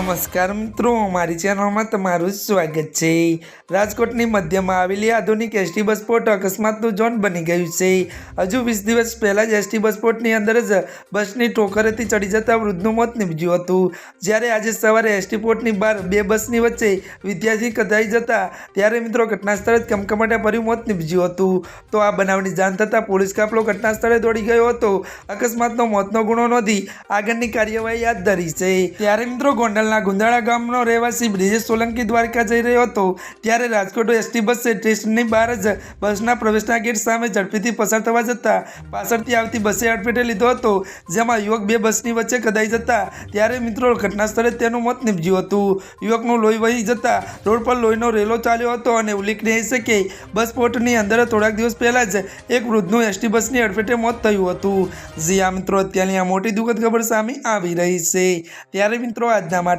નમસ્કાર મિત્રો, મારી ચેનલમાં તમારું સ્વાગત છે. રાજકોટની મધ્યમાં આવેલી આધુનિક એસટી બસ પોર્ટ અકસ્માતનું ઝોન બની ગયું છે. હજુ વીસ દિવસ પહેલાં જ એસટી બસ પોર્ટની અંદર જ બસની ટોકરેથી ચડી જતા વૃદ્ધનું મોત નીપજ્યું હતું. જ્યારે આજે સવારે એસટી પોર્ટની બહાર બે બસની વચ્ચે વિદ્યાર્થી કધાઈ જતા, ત્યારે મિત્રો ઘટના સ્થળે જ કમકમાટા ભર્યું મોત નીપજ્યું હતું. તો આ બનાવની જાણ થતાં પોલીસ કાફલો ઘટના સ્થળે દોડી ગયો હતો. અકસ્માતનો મોતનો ગુનો નોંધી આગળની કાર્યવાહી હાથ ધરી છે. ત્યારે મિત્રો ગોંડલના ગુંદાળા ગામનો રહેવાસી બ્રિજેશ સોલંકી દ્વારકા જઈ રહ્યો હતો, ત્યારે રાજકોટ એસટી બસે સ્ટેશનની બહાર જ બસના પ્રવેશના ગેટ સામે ઝડપીથી પસાર થવા જતાં પાછળથી આવતી બસે અડફેટે લીધો હતો, જેમાં યુવક બે બસની વચ્ચે કદાઈ જતા, ત્યારે મિત્રો ઘટના સ્થળે તેનું મોત નીપજ્યું હતું. યુવકનું લોહી વહી જતા રોડ પર લોહીનો રેલો ચાલ્યો હતો અને ઉલ્લેખનીય છે કે બસ પોર્ટની અંદર થોડાક દિવસ પહેલાં જ એક વૃદ્ધનું એસટી બસની અડફેટે મોત થયું હતું. જી આ મિત્રો, અત્યારની આ મોટી દુઃખદ ખબર સામે આવી રહી છે. ત્યારે મિત્રો, આજના